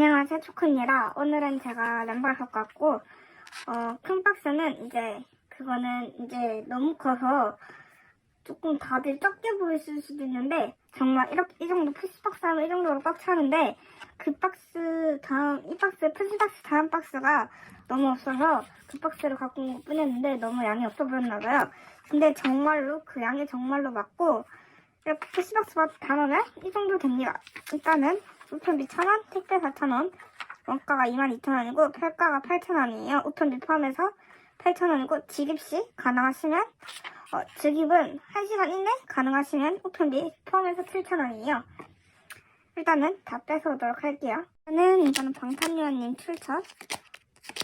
안녕하세요, 초코입니다. 오늘은 제가 램바를 갖고 어, 큰 박스는 이제, 그거는 이제 너무 커서 조금 다들 적게 보이실 수도 있는데, 정말 이렇게, 이 정도 푸시 박스 하면 이 정도로 꽉 차는데, 그 박스 다음, 이 박스, 푸시 박스 다음 박스가 너무 없어서 그 박스를 갖고 온 것 뿐이었는데, 너무 양이 없어 보였나 봐요. 근데 정말로, 그 양이 정말로 맞고, 이렇게 푸시 박스 다 넣으면 이 정도 됩니다. 일단은, 우편비 1,000원, 택배 4,000원, 원가가 22,000원이고 팔가가 8,000원이에요. 우편비 포함해서 8,000원이고 지급시 가능하시면 어, 지급은 1시간 이내 가능하시면 우편비 포함해서 7,000원이에요. 일단은 다 뺏어오도록 할게요. 저는 이거는 방탄유아님 출처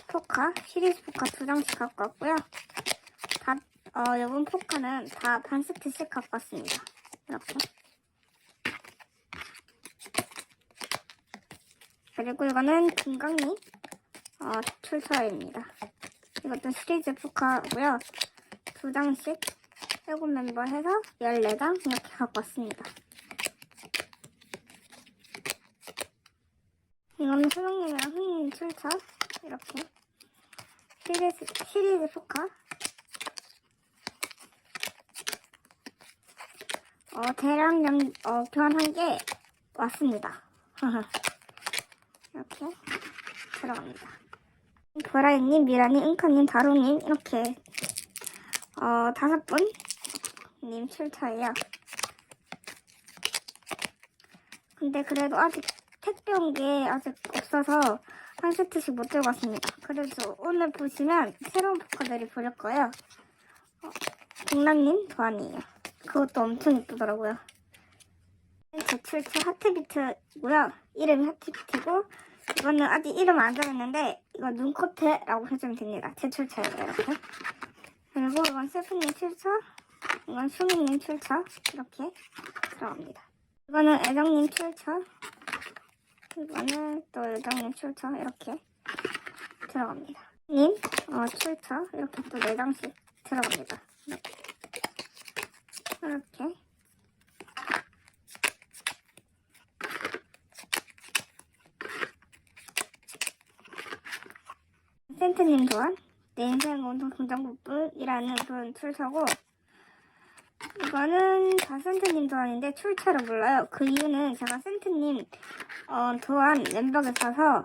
포카, 시리즈 포카 두 장씩 갖고 왔고요. 다, 어, 이번 포카는 다반 세트씩 갖고 왔습니다. 이렇게. 그리고 이거는 금강리 어, 출처입니다. 이것도 시리즈 포카고요. 두 장씩 7 멤버 해서 14장 이렇게 갖고 왔습니다. 이거는 소영님이랑 흔님 출처 이렇게 시리즈, 시리즈 포카 어, 대량 양, 어, 교환한 게 왔습니다. 이렇게 들어갑니다. 보라이님, 미라님, 은카님, 다루님 이렇게 어 다섯 분님 출처예요. 근데 그래도 아직 택배 온 게 아직 없어서 한 세트씩 못 들고 왔습니다. 그래서 오늘 보시면 새로운 포카들이 보일 거예요. 어, 공란님 도안이에요. 그것도 엄청 이쁘더라고요. 제 출처 하트비트고요. 이름이 하트비트고 이거는 아직 이름 안 정했는데 이거 눈코트라고 해주면 됩니다. 제 출처예요. 이렇게. 그리고 이건 세프님 출처, 이건 수미님 출처 이렇게 들어갑니다. 이거는 애정님 출처, 이거는 또 애정님 출처 이렇게 들어갑니다. 님 어, 출처 이렇게 또네 장씩 들어갑니다. 이렇게. 이렇게. 센트님 또한 내 인생 온통 동장부뿐이라는 그런 출처고 이거는 다 센트님 도안인데 출처를 몰라요. 그 이유는 제가 센트님 어, 도안 램박을 사서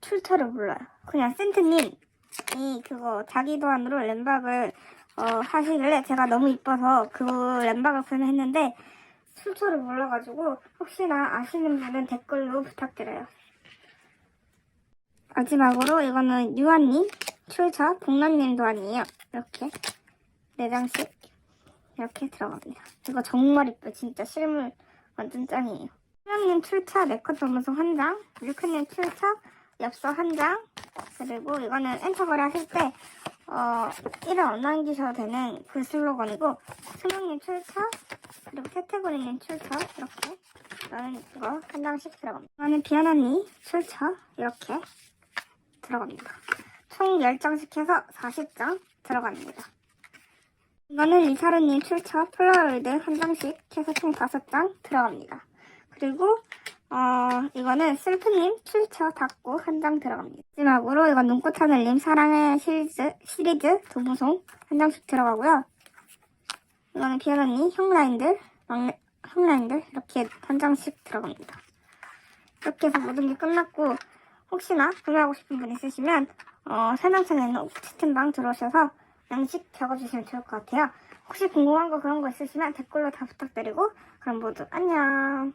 출처를 몰라요. 그냥 센트님이 그거 자기 도안으로 램박을 어, 하시길래 제가 너무 이뻐서 그 램박을 구매했는데 출처를 몰라가지고 혹시나 아시는 분은 댓글로 부탁드려요. 마지막으로 이거는 유한님 출처 복남님도 아니에요. 이렇게 네 장씩 이렇게 들어갑니다. 이거 정말 이뻐요. 진짜 실물 완전 짱이에요. 수영님 출처 네컷 전문성 한 장, 류크님 출처 엽서 한 장, 그리고 이거는 엔터거리 하실 때 어, 이름 안 남기셔도 되는 그 슬로건이고 수명님 출처, 그리고 태태고리님 출처 이렇게 저는 이거 한 장씩 들어갑니다. 이거는 비아나니 출처 이렇게 들어갑니다. 총 10장씩 해서 40장 들어갑니다. 이거는 리사르님 출처 폴라로이드 한 장씩 해서 총 5장 들어갑니다. 그리고 어 이거는 슬프님 출처 닫고 한 장 들어갑니다. 마지막으로 이건 눈꽃 하늘님 사랑의 시리즈 시리즈 도무송 한 장씩 들어가고요. 이거는 비아나니 형라인들 막내 형라인들 이렇게 한 장씩 들어갑니다. 이렇게 해서 모든 게 끝났고 혹시나 구매하고 싶은 분 있으시면 어, 설명창에 있는 오프 채팅방 들어오셔서 양식 적어주시면 좋을 것 같아요. 혹시 궁금한 거 그런 거 있으시면 댓글로 다 부탁드리고 그럼 모두 안녕.